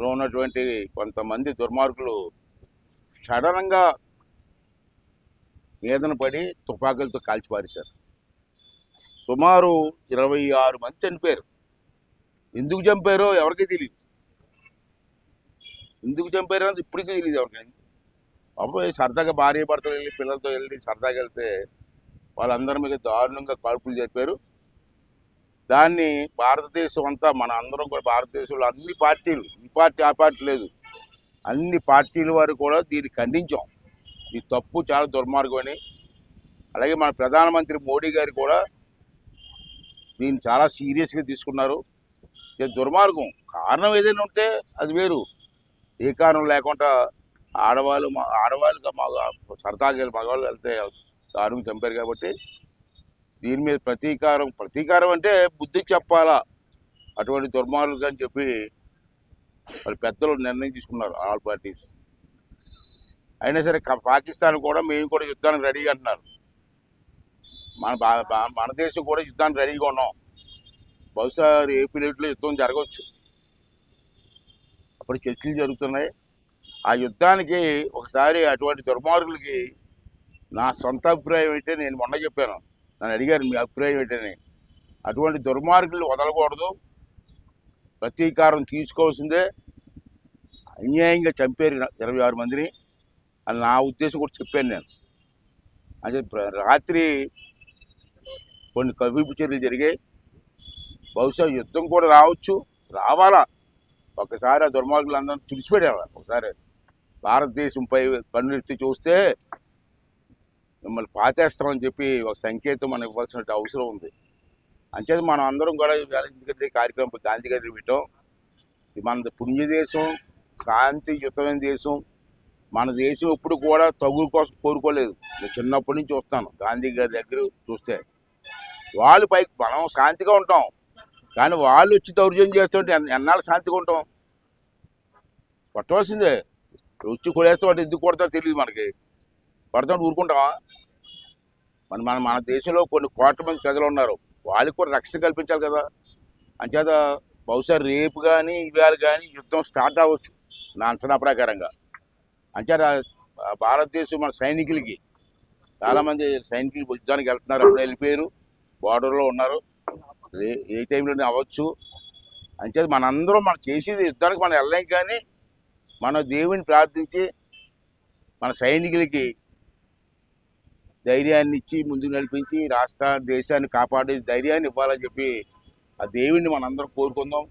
లో ఉన్నటువంటి కొంతమంది దుర్మార్గులు సడన్గా మీదన పడి తుపాకులతో కాల్చిపారేశారు. సుమారు ఇరవై ఆరు మంది చనిపోయారు. ఎందుకు చంపారో ఎవరికీ తెలియదు ఎందుకు చంపారో అని ఇప్పటికీ తెలియదు ఎవరికైనా అబ్బాయి సరదాగా భార్య భర్తలు వెళ్ళి పిల్లలతో వెళ్ళి సరదాగా వెళ్తే వాళ్ళందరి మీద దారుణంగా కాల్పులు చెప్పారు దాన్ని భారతదేశం అంతా మన అందరం కూడా భారతదేశంలో అన్ని పార్టీలు ఈ పార్టీ ఆ పార్టీ లేదు. అన్ని పార్టీల వారు కూడా దీన్ని ఖండించాం. ఈ తప్పు చాలా దుర్మార్గం అని అలాగే మన ప్రధానమంత్రి మోడీ గారు కూడా దీన్ని చాలా సీరియస్గా తీసుకున్నారు. ఇది దుర్మార్గం. కారణం ఏదైనా ఉంటే అది వేరు. ఏ కారణం లేకుండా ఆడవాళ్ళు మా ఆడవాళ్ళుగా మగ సరదాగా మగవాళ్ళు వెళ్తే దారుణం చంపారు కాబట్టి దీని మీద ప్రతీకారం ప్రతీకారం అంటే బుద్ధి చెప్పాలా? అటువంటి దుర్మార్గులు అని చెప్పి వాళ్ళ పెద్దలు నిర్ణయం తీసుకున్నారు ఆల్ పార్టీస్. అయినా సరే పాకిస్తాన్ కూడా మేము కూడా యుద్ధానికి రెడీగా అంటున్నారు. మన బా- మన దేశం కూడా యుద్ధానికి రెడీగా ఉన్నాం. బహుశా రేపు రేట్లో యుద్ధం జరగవచ్చు. అప్పుడు చర్చలు జరుగుతున్నాయి. ఆ యుద్ధానికి ఒకసారి అటువంటి దుర్మార్గులకి నా సొంత అభిప్రాయం అయితే నేను మొన్న చెప్పాను. నన్ను అడిగారు మీ అభిప్రాయం ఏంటని. అటువంటి దుర్మార్గులు వదలకూడదు. ప్రతీకారం తీసుకోవాల్సిందే. అన్యాయంగా చంపారు ఇరవై ఆరు మందిని. అని నా ఉద్దేశం కూడా చెప్పాను నేను. అదే ప్ర- రాత్రి కొన్ని కవింపు చర్యలు జరిగాయి. బహుశా యుద్ధం కూడా రావచ్చు రావాలా? ఒకసారి ఆ దుర్మార్గులు అందరం తుడిచిపెట్టాలి? ఒకసారి భారతదేశంపై కన్నుెత్తి చూస్తే మిమ్మల్ని పాచేస్తామని చెప్పి ఒక సంకేతం మనం ఇవ్వాల్సిన అవసరం ఉంది. అంచేది మనం అందరం కూడా గాంధీ కార్యక్రమం గాంధీ గారి పెట్టాం మనది మన పుణ్యదేశం శాంతియుతమైన దేశం మన దేశం ఎప్పుడు కూడా తగు కోసం కోరుకోలేదు. నేను చిన్నప్పటి నుంచి చూస్తాను గాంధీ గారి దగ్గర చూస్తే. వాళ్ళు పైకి మనం శాంతిగా ఉంటాం కానీ వాళ్ళు వచ్చి దౌర్జన్యం చేస్తుంటే ఎన్నాళ్ళు శాంతిగా ఉంటాం? కొట్టవలసిందే వచ్చి కొడేస్తామంటే ఎందుకు కొడతా తెలియదు మనకి. పడుతుంటే ఊరుకుంటామా మన మన మన దేశంలో కొన్ని కోట్ల మంది ప్రజలు ఉన్నారు. వాళ్ళకి కూడా రక్షణ కల్పించాలి కదా. అంచేత బహుశా రేపు కానీ ఇవాళ కానీ యుద్ధం స్టార్ట్ అవ్వచ్చు నా అంచనా ప్రకారంగా. అంచేత భారతదేశం మన సైనికులకి చాలామంది సైనికులు యుద్ధానికి వెళ్తున్నారు. అప్పుడు వెళ్ళిపోయారు. బార్డర్లో ఉన్నారు. ఏ ఏ టైంలోనే అవ్వచ్చు. అంచేత మనందరం మనం చేసేది యుద్ధానికి మనం వెళ్ళలేం కానీ మన దేవుని ప్రార్థించి మన సైనికులకి ధైర్యాన్ని ఇచ్చి ముందుకు నడిపించి రాష్ట్ర దేశాన్ని కాపాడే ధైర్యాన్ని ఇవ్వాలని చెప్పి ఆ దేవుణ్ణి మనందరం కోరుకుందాం.